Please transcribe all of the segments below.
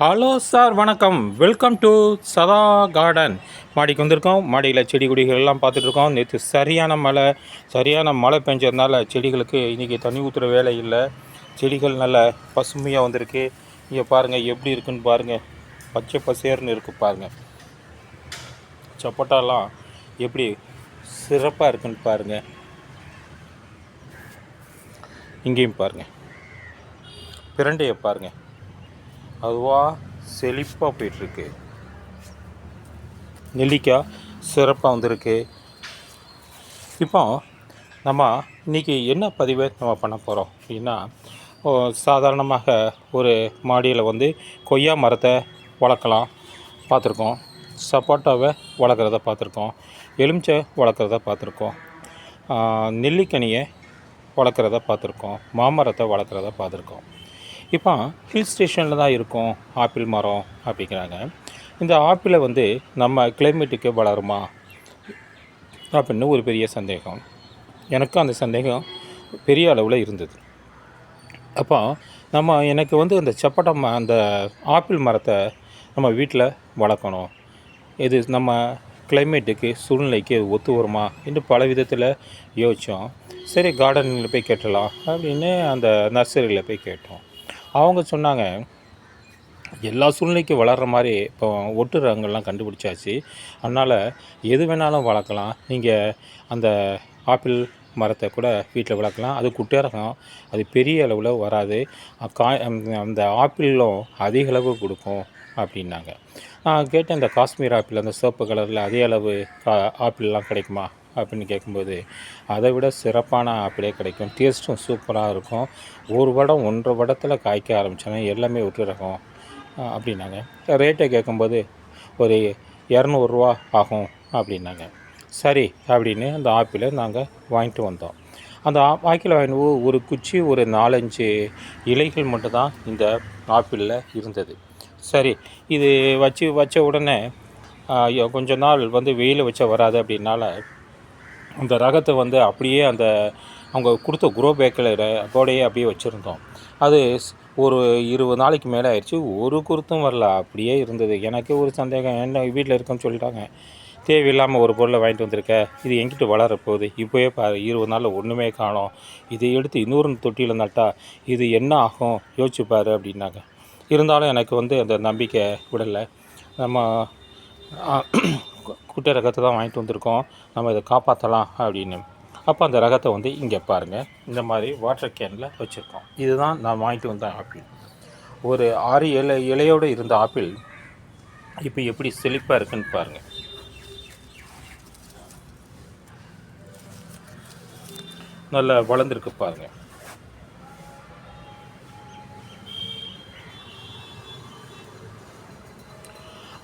Hello sir வணக்கம். Welcome to சதா garden மாடிக்கு வந்திருக்கோம். மாடியில் செடி கொடிகள் எல்லாம் நேற்று சரியான மழை. சரியான மழை பெஞ்சதுனால செடிகளுக்கு இன்றைக்கி தண்ணி ஊற்றுற வேலை இல்லை. செடிகள் நல்ல பசுமையாக வந்திருக்கு. இங்கே பாருங்கள் எப்படி இருக்குன்னு பாருங்கள் பச்சை பசேர்னு இருக்குது பாருங்கள் சப்போட்டாலாம் எப்படி சிறப்பாக இருக்குன்னு பாருங்கள் இங்கேயும் பாருங்கள் பிரண்டையை பாருங்கள் அதுவாக செழிப்பாக போயிட்டுருக்கு. நெல்லிக்காய் சிறப்பாக வந்திருக்கு. இப்போ நம்ம இன்றைக்கி என்ன பதிவை நம்ம பண்ண போகிறோம் அப்படின்னா சாதாரணமாக ஒரு மாடியில் வந்து கொய்யா மரத்தை வளர்க்கலாம் பார்த்துருக்கோம். சப்போட்டாவை வளர்க்குறத பார்த்துருக்கோம். எலுமிச்சை வளர்க்குறத பார்த்துருக்கோம். நெல்லிக்கனியை வளர்க்குறத பார்த்துருக்கோம். மாமரத்தை வளர்க்குறத பார்த்துருக்கோம். இப்போ ஹில் ஸ்டேஷனில் தான் இருக்கும். ஆப்பிள் மரம் அப்படிங்கிறாங்க. இந்த ஆப்பிளை வந்து நம்ம கிளைமேட்டுக்கு வளருமா? அப்படின்னு ஒரு பெரிய சந்தேகம். எனக்கும் அந்த சந்தேகம் பெரிய அளவில் இருந்தது. அப்போ நம்ம எனக்கு வந்து அந்த சப்பட்டம் அந்த ஆப்பிள் மரத்தை நம்ம வீட்டில் வளர்க்கணும். இது நம்ம கிளைமேட்டுக்கு சூழ்நிலைக்கு ஒத்து வருமா என்று பல விதத்தில் யோசித்தோம் சரி கார்டனில் போய் கேட்டலாம் அப்படின்னு அந்த நர்சரியில் போய் கேட்டோம். அவங்க சொன்னாங்க எல்லா சூழ்நிலைக்கும் வளர்கிற மாதிரி இப்போ ஒட்டு ரகங்கள்லாம் கண்டுபிடிச்சாச்சு. அதனால் எது வேணாலும் வளர்க்கலாம். நீங்கள் அந்த ஆப்பிள் மரத்தை கூட வீட்டில் வளர்க்கலாம். அது குட்டை ரகம் அது பெரிய அளவில் வராது. காய் அந்த- அந்த ஆப்பிளும் அதிக அளவு கொடுக்கும் அப்படின்னாங்க. நான் கேட்டேன் இந்த காஷ்மீர் ஆப்பிள் அந்த சிவப்பு கலரில் அதே அளவு கா ஆப்பிள்லாம் கிடைக்குமா? அப்படின்னு கேட்கும்போது அதை விட சிறப்பான ஆப்பிளே கிடைக்கும். டேஸ்ட்டும் சூப்பராக இருக்கும். ஒரு வடம் ஒன்றரை வடத்தில் காய்க்க ஆரம்பித்தோன்னா எல்லாமே விட்டு அப்படின்னாங்க. ரேட்டை கேட்கும்போது ஒரு இரநூறுவா ஆகும் அப்படின்னாங்க. சரி அப்படின்னு அந்த ஆப்பிளை நாங்கள் வாங்கிட்டு வந்தோம். அந்த ஆப்பிள் ஆப்பிளை வாங்கிட்டு ஒரு குச்சி ஒரு நாலஞ்சு இலைகள் மட்டும்தான் இந்த ஆப்பிளில் இருந்தது. சரி இது வச்சு வச்ச உடனே கொஞ்ச நாள் வந்து வெயில் வச்சா வராது அப்படின்னால அந்த ரகத்தை வந்து அப்படியே அந்த அவங்க கொடுத்த குரோ பேக்கில் கோடையே அப்படியே வச்சுருந்தோம். அது ஸ்- ஒரு இருபது நாளைக்கு மேலே ஆயிடுச்சு. ஒரு குருத்தும் வரல. அப்படியே இருந்தது. எனக்கு ஒரு சந்தேகம். என்ன வீட்டில் இருக்குன்னு சொல்லிட்டாங்க. தேவையில்லாமல் ஒரு பொருளை வாங்கிட்டு வந்திருக்க. இது எங்கிட்ட வளர போகுது? இப்போயே பா இருபது நாளில் ஒன்றுமே காணும். இதை எடுத்து இன்னொரு தொட்டியில் நட்டா இது என்ன ஆகும்? யோசிச்சு அப்படின்னாங்க. இருந்தாலும் எனக்கு வந்து அந்த நம்பிக்கை விடலை. நம்ம குட்டை ரகத்தை தான் வாங்கிட்டு வந்திருக்கோம். நம்ம இதை காப்பாற்றலாம் அப்படின்னு. அப்போ அந்த ரகத்தை வந்து இங்கே பாருங்கள் இந்த மாதிரி வாட்டர் கேனில் வச்சுருக்கோம். இதுதான் நான் வாங்கிட்டு வந்த ஆப்பிள் ஒரு ஆறு இலை இலையோடு இருந்த ஆப்பிள் இப்போ எப்படி செழிப்பாக இருக்குன்னு பாருங்கள் நல்லா வளர்ந்துருக்கு பாருங்கள்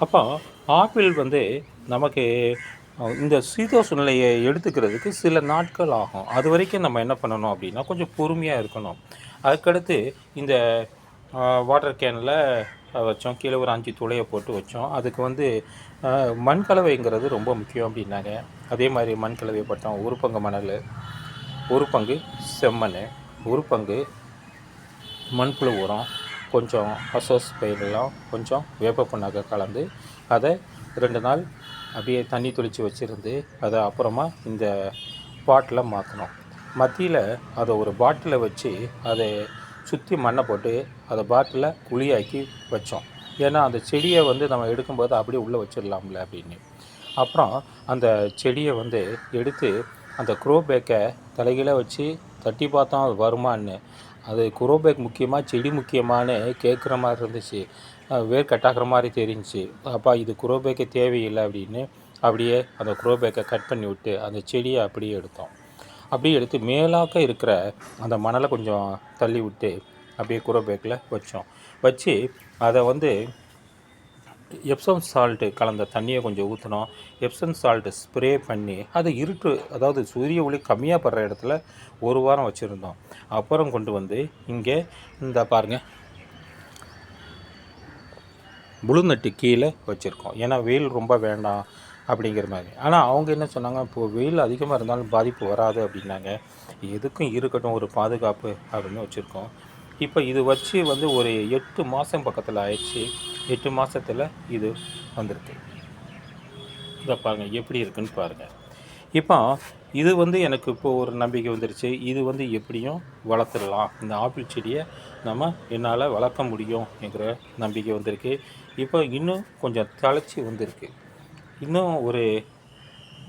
அப்போ ஆப்பிள் வந்து நமக்கு இந்த சீதோஷ நிலையை எடுத்துக்கிறதுக்கு சில நாட்கள் ஆகும். அது வரைக்கும் நம்ம என்ன பண்ணணும் அப்படின்னா கொஞ்சம் பொறுமையாக இருக்கணும். அதுக்கடுத்து இந்த வாட்டர் கேனில் வச்சோம். கீழே ஒரு அஞ்சு துளையை போட்டு வச்சோம். அதுக்கு வந்து மண் கலவைங்கிறது ரொம்ப முக்கியம் அப்படின்னாங்க. அதே மாதிரி மண் கலவை பட்டோம் ஒரு பங்கு மணல் ஒரு பங்கு செம்மண் ஒரு பங்கு மண்புழு உரம் கொஞ்சம் அசோஸ் பயிரெல்லாம் கொஞ்சம் வேப்ப புண்ணாக்கை கலந்து அதை ரெண்டு நாள் அப்படியே தண்ணி தெளித்து வச்சுருந்து அதை அப்புறமா இந்த பாட்டில் மாற்றணும் மத்தியில் அதை ஒரு பாட்டிலை வச்சு அதை சுற்றி மண்ணை போட்டு அதை பாட்டிலில் குழியாக்கி வச்சோம். ஏன்னா அந்த செடியை வந்து நம்ம எடுக்கும்போது அப்படியே உள்ளே வச்சிடலாம்ல அப்படின்னு. அப்புறம் அந்த செடியை வந்து எடுத்து அந்த குரோபேக்கை பேக்கை தலைகீழ வச்சு தட்டி பார்த்தோம் அது வருமான்னு. அது குரோ பேக் முக்கியமாக செடி முக்கியமானு கேட்குற மாதிரி இருந்துச்சு. வேர் கட்டாகிற மாதிரி தெரிஞ்சுச்சு. அப்பா இது குரோபேக்க தேவையில்லை அப்படின்னு அப்படியே அந்த குரோபேக்கை கட் பண்ணி விட்டு அந்த செடியை அப்படியே எடுத்தோம். அப்படியே எடுத்து மேலாக்க இருக்கிற அந்த மணலை கொஞ்சம் தள்ளி விட்டு அப்படியே குரோபேக்கில் வச்சோம். வச்சு அதை வந்து எப்சம் சால்ட்டு கலந்த தண்ணியை கொஞ்சம் ஊற்றினோம் எப்சம் சால்ட்டு ஸ்ப்ரே பண்ணி அது இருட்டு அதாவது சூரிய ஒளி கம்மியாக படுற இடத்துல ஒரு வாரம் வச்சுருந்தோம். அப்புறம் கொண்டு வந்து இங்கே இந்த பாருங்கள் புழுநட்டு கீழே வச்சுருக்கோம். ஏன்னா வெயில் ரொம்ப வேண்டாம் அப்படிங்கிற மாதிரி. ஆனால் அவங்க என்ன சொன்னாங்க? இப்போது வெயில் அதிகமாக இருந்தாலும் பாதிப்பு வராது அப்படின்னாங்க. எதுக்கும் இருக்கட்டும் ஒரு பாதுகாப்பு அப்படின்னு வச்சுருக்கோம். இப்போ இது வச்சு வந்து ஒரு எட்டு மாதம் பக்கத்தில் ஆயிடுச்சு. எட்டு மாதத்தில் இது வந்திருக்கு. இதை பாருங்கள் எப்படி இருக்குன்னு பாருங்கள் இப்போ இது வந்து எனக்கு இப்போ ஒரு நம்பிக்கை வந்துருச்சு. இது வந்து எப்படியும் வளர்த்துடலாம். இந்த ஆப்பிள் செடியை நம்ம என்னால் வளர்க்க முடியும் என்கிற நம்பிக்கை வந்திருக்கு. இப்போ இன்னும் கொஞ்சம் தழைச்சி வந்திருக்கு. இன்னும் ஒரு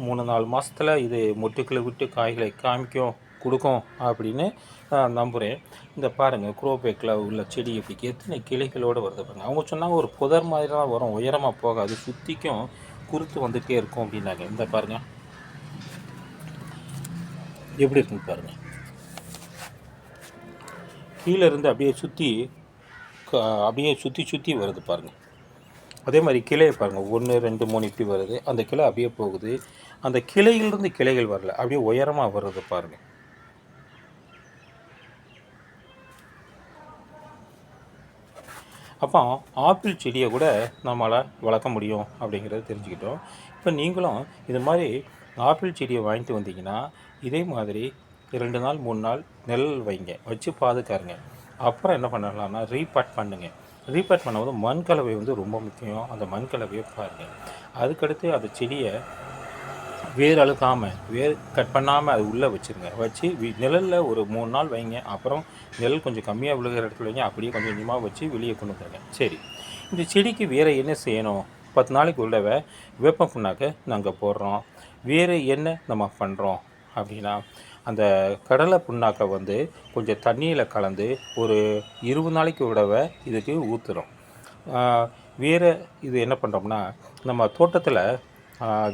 மூணு நாலு மாதத்தில் இது மொட்டுக்களை விட்டு காய்களை காமிக்கும் கொடுக்கும் அப்படின்னு நான் நம்புகிறேன் இந்த பாருங்கள் குரோபேக்கில் உள்ள செடி இப்படி எத்தனை கிளைகளோடு வருது பாருங்க. அவங்க சொன்னாங்க ஒரு புதர் மாதிரி தான் வரும் உயரமாக போகாது சுற்றிக்கும் குருத்து வந்துகிட்டே இருக்கும் அப்படின்னாங்க. இந்த பாருங்கள் எப்படி இருக்குன்னு பாருங்கள் கீழே இருந்து அப்படியே சுற்றி அப்படியே சுற்றி சுற்றி வருது பாருங்கள் அதே மாதிரி கிளையை பாருங்கள் ஒன்று ரெண்டு மூணு இப்படி வருது. அந்த கிளை அப்படியே போகுது. அந்த கிளையிலிருந்து கிளைகள் வரல. அப்படியே உயரமாக வருது பாருங்கள் அப்போ ஆப்பிள் செடியை கூட நம்மளால் வளர்க்க முடியும் அப்படிங்கிறத தெரிஞ்சுக்கிட்டோம். இப்போ நீங்களும் இது மாதிரி ஆப்பிள் செடியை வாங்கிட்டு வந்தீங்கன்னா இதே மாதிரி ரெண்டு நாள் மூணு நாள் நிழல் வைங்க. வச்சு பாதுகாருங்க. அப்புறம் என்ன பண்ணலாம்னா ரீபேட் பண்ணுங்கள் ரீபேட் பண்ணும்போது மண் கலவை வந்து ரொம்ப முக்கியம். அந்த மண் கலவையை பாருங்கள் அதுக்கடுத்து அந்த செடியை வேர் அழுக்காமல் வேர் கட் பண்ணாமல் அது உள்ளே வச்சுருங்க. வச்சு நிழலில் ஒரு மூணு நாள் வைங்க. அப்புறம் நிழல் கொஞ்சம் கம்மியாக விழுகிற இடத்துல வைங்க. அப்படியே கொஞ்சம் கொஞ்சமாக வச்சு வெளியே கொண்டு வந்துருங்க. சரி. இந்த செடிக்கு வேறு என்ன செய்யணும்? பத்து நாளைக்கு உள்ளவை வேப்ப புண்ணாக்க நாங்கள் போடுறோம். வேறு என்ன நம்ம பண்ணுறோம் அப்படின்னா அந்த கடலை புண்ணாக்கை வந்து கொஞ்சம் தண்ணியில் கலந்து ஒரு இருபது நாளைக்கு விடவை இதுக்கு ஊற்றுறோம் வேறு இது என்ன பண்ணுறோம்னா நம்ம தோட்டத்தில்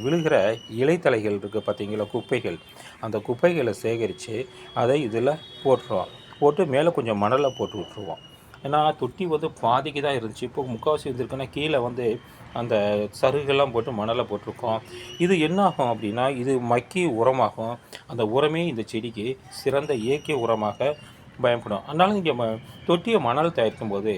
விழுகிற இலைத்தலைகள் இருக்குது பார்த்திங்களா குப்பைகள். அந்த குப்பைகளை சேகரித்து அதை இதில் போட்டுருவோம். போட்டு மேலே கொஞ்சம் மணலை போட்டு விட்ருவோம் ஏன்னா தொட்டி வந்து பாதிக்கு தான் இருந்துச்சு. இப்போ முக்கால்வாசி வந்துருக்குன்னா கீழே வந்து அந்த சருகெல்லாம் போட்டு மணலை போட்டிருக்கோம். இது என்ன ஆகும் அப்படின்னா இது மக்கி உரமாகும். அந்த உரமே இந்த செடிக்கு சிறந்த இயற்கை உரமாக பயன்படும். அதனால இங்கே ம தொட்டியை மணல் தயாரிக்கும் போது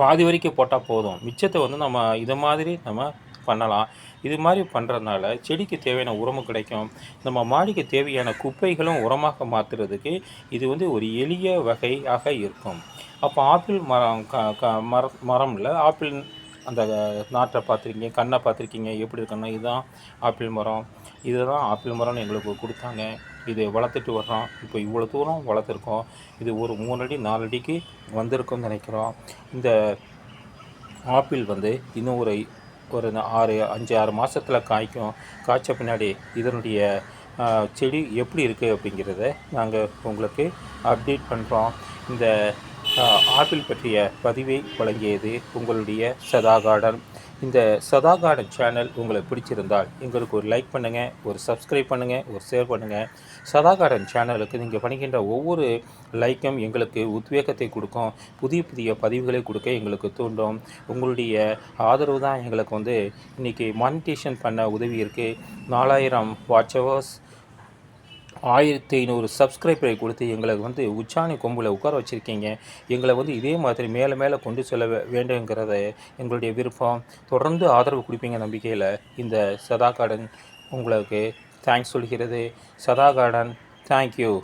பாதி வரைக்கும் போட்டால் போதும். மிச்சத்தை வந்து நம்ம இதை மாதிரி நம்ம பண்ணலாம். இது மாதிரி பண்ணுறதுனால செடிக்கு தேவையான உரமும் கிடைக்கும். நம்ம மாடிக்கு தேவையான குப்பைகளும் உரமாக மாற்றுறதுக்கு இது வந்து ஒரு எளிய வகையாக இருக்கும். அப்போ ஆப்பிள் மரம் க க மர மரம் இல்லை ஆப்பிள் அந்த நாட்டை பார்த்துருக்கீங்க கண்ணை பார்த்துருக்கீங்க எப்படி இருக்குன்னா இதுதான் ஆப்பிள் மரம். இதுதான் ஆப்பிள் மரம்னு எங்களுக்கு கொடுத்தாங்க. இதை வளர்த்துட்டு வர்றோம். இப்போ இவ்வளோ தூரம் வளர்த்துருக்கோம். இது ஒரு மூணு அடி நாலு அடிக்கு வந்திருக்கும்னு நினைக்கிறோம். இந்த ஆப்பிள் வந்து இன்னும் ஒரு ஒரு ஆறு அஞ்சு ஆறு மாதத்தில் காய்க்கும். காய்ச்ச பின்னாடி இதனுடைய செடி எப்படி இருக்குது அப்படிங்கிறத நாங்கள் உங்களுக்கு அப்டேட் பண்ணுறோம் இந்த ஆப்பிள் பற்றிய பதிவை வழங்கியது உங்களுடைய சதா கார்டன் இந்த சதா கார்டன் சேனல் உங்களுக்கு பிடிச்சிருந்தால் எங்களுக்கு ஒரு லைக் பண்ணுங்கள் ஒரு சப்ஸ்கிரைப் பண்ணுங்கள் ஒரு ஷேர் பண்ணுங்கள் சதா கார்டன் சேனலுக்கு நீங்கள் பண்ணிக்கின்ற ஒவ்வொரு லைக்கும் எங்களுக்கு உத்வேகத்தை கொடுக்கும் புதிய புதிய பதிவுகளை கொடுக்க எங்களுக்கு தூண்டும். உங்களுடைய ஆதரவு தான் எங்களுக்கு வந்து இன்றைக்கி மானிட்டேஷன் பண்ண உதவி இருக்குது நாலாயிரம் வாட்ச் ஹவர்ஸ் ஆயிரத்தி ஐநூறு சப்ஸ்கிரைபரை கொடுத்து எங்களை வந்து உச்சாணி கொம்பில் உட்கார வச்சுருக்கீங்க. எங்களை வந்து இதே மாதிரி மேலே மேலே கொண்டு செல்ல வேண்டுங்கிறத எங்களுடைய விருப்பம். தொடர்ந்து ஆதரவு கொடுப்பீங்க நம்பிக்கையில் இந்த சதா கார்டன் உங்களுக்கு தேங்க்ஸ் சொல்கிறது. சதா கார்டன் தேங்க்யூ